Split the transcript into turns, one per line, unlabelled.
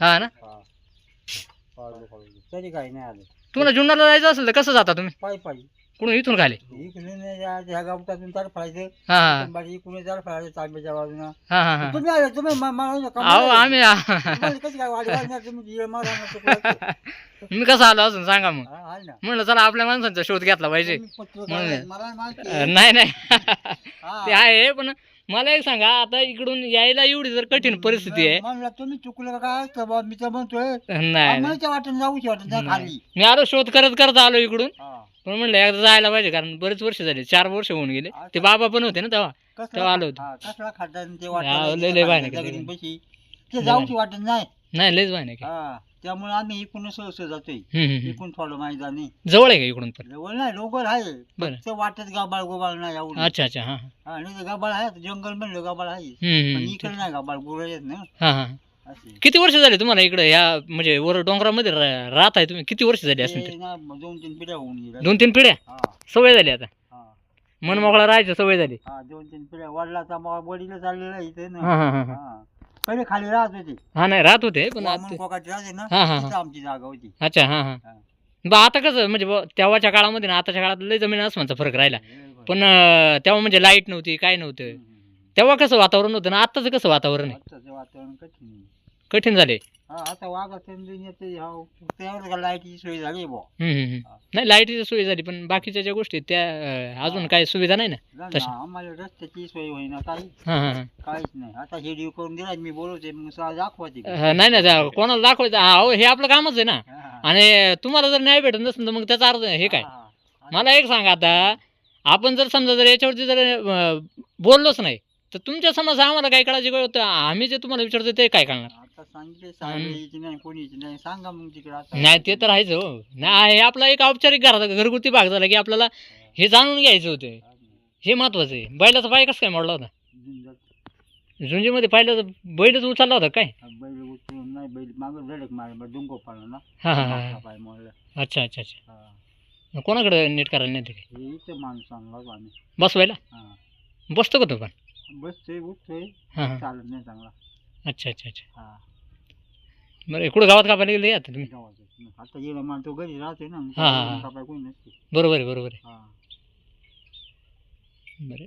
हा ना?
पळालो पळालो. तरी काही नाही आलं.
तुम्हाला जुन्नरला जायचं असेल तर कसं जाता तुम्ही?
पायी पायी.
कुठून? इथून खाली?
इकडे नाही जायचं, ह्या गावठातून तर फळायचं
हा हा.
बाकी इकडे जर फळायचं तांब्याच्या बाजूनं.
हा हा हा.
तुम्ही आले तुम्ही म- मला नका
अहो
मला-
आम्ही
तुम्हाला कसं काय वाढ वाढणार तुम्ही? ये मारा ना चुकलं.
मी कसं आलो अजून? सांगा मग.
हा, ना.
म्हणलं चला आपल्या माणसांचा शोध घेतला पाहिजे.
तुम्ही मला माहिती आहे.
नाही नाही.
हा.
ते आहे पण मला एक सांगा आता इकडून यायला एवढी जर कठीण परिस्थिती आहे.
म्हणलं तुम्ही चुकलं का काय? तर बा मी तर म्हणतोय
नाही.
जाऊच वाटत खाली.
मी आलो शोध करत करत आलो इकडून.
हा.
पण म्हणलं एकदा जायला पाहिजे कारण बरेच वर्ष झाले चार वर्ष होऊन गेले. ते बाबा पण होते ना तेव्हा. तेव्हा आलो होतो.
हा, कसला खड्डा आणि ते
हा,
वाटत
लय- लय भयानक आहे.
दगडीपाशी ते जाऊची वाटत नाही.
नाही लयच बाय नाही काय
हा त्यामुळे आम्ही इकडून सहज जातोय.
हम्म, हम्म, हम्म.
इकडून थोडं माहिती नाही
जवळ आहे का इकडून पण?
जवळ नाही डोंगर आहे.
बरं.
फक्त वाटत गाबाळ गोबाळ नाही एवढं
अच्छा अच्छा हा
हा. नाही तर गाबाळ आहे जंगल म्हणलं गाबाळ आहे.
हम्म,
पण
हम्म.
इकडे नाही गाबाळ गुरं येत ना.
हा हा.
असे
किती वर्ष झाले तुम्हाला इकडे? या म्हणजे वर डोंगरामध्ये रा- राहत आहे तुम्ही? किती वर्ष झाली असेल
ते ना दोन तीन पिढ्या होऊन गेल्या.
दोन तीन पिढ्या?
हा.
सवय झाली आता?
हा.
मन मोकळा राहायचं सवय झाली.
हा दोन तीन पिढ्या. वडिलाचा मग वडील चाललेला इथे
हा
ना
हा हा हा.
हा. पहिले खाली राहत होते
हा नाही राहत होते पण
वामन
आता
कोकाटी राहते ना
हा, हा, हा.
तिथं आमची जागा होती
अच्छा हा हा
हा.
बा आता कसं म्हणजे बुवा तेव्हाच्या काळामध्ये ना आताच्या काळात लय जमीन आसमानचा फरक राहिला पण अं, तेव्हा म्हणजे लाइट नव्हती काय नव्हतं
हम्म.
तेव्हा कसं वातावरण होतं ना आताचं कसं वातावरण आहे
आत्ताचं वातावरण कठीण आहे.
कठीण झाले
हा आता वाघा येते त्यावर का लाईटची सोय झाली बुवा.
हम्म, हम्म, हम्म. नाही लाईटीची सोय झाली पण बाकीच्या ज्या गोष्टी आहेत, त्या अं, अजून काय सुविधा नाही ना?
झालं
तशा.
ना, आम्हाला रस्त्याची सोय होईना काही.
हा हा हा.
काहीच नाही. आता हे करून दिला मी बोलवते मग
अं, नाही ना त्या कोणाला दाखवायचं? हा, अहो हे आपलं कामच आहे ना.
हा.
आणि तुम्हाला जर न्याय भेटत नसेल तर मग त्याचा अर्थ हे काय?
हा.
मला एक सांगा आता आपण जर समजा जर याच्यावरती जर अं, बोललोच नाही तर तुमच्या समज आम्हाला काय कळायची काय होतं? आम्ही जे तुम्हाला विचारतो ते काय कळणार
आता सांगितले सांगायची नाही कोणीच नाही सांगा मग तिकडे आता.
नाही ते तर आहेच हो. नाही हे आपला एक औपचारिक घरात घरगुती भाग झाला की आपल्याला हे जाणून घ्यायचं होतं. हे महत्वाचं आहे. बैलाचा पाय कसं काय मोडला होता? झुंजीमध्ये पाहिलं तर बैलच उचलला होता काय?
बैल उचलून नाही बैल मागं धडक मार डुंगो पाळला ना.
हा हा
मागचा
हा
पाय मोडला.
अच्छा अच्छा अच्छा.
हा.
कोणाकडे नीट करायला नाही ते काय?
हे इथं माणूस आणला आम्ही.
बसवायला?
हा.
बसतो का तो पण?
बसतोय उठतोय.
हां हां.
चालत नाही चांगला.
अच्छा अच्छा अच्छा.
हा.
बरं कुठं गावात कापायला गेले आता तुम्ही?
गावाचं. आता येणं मला तो घरी राहतोय ना
हा, हा, हा.
कापाय कोणी नसते
बरोबर आहे बरोबर आहे.
हा.
बरं.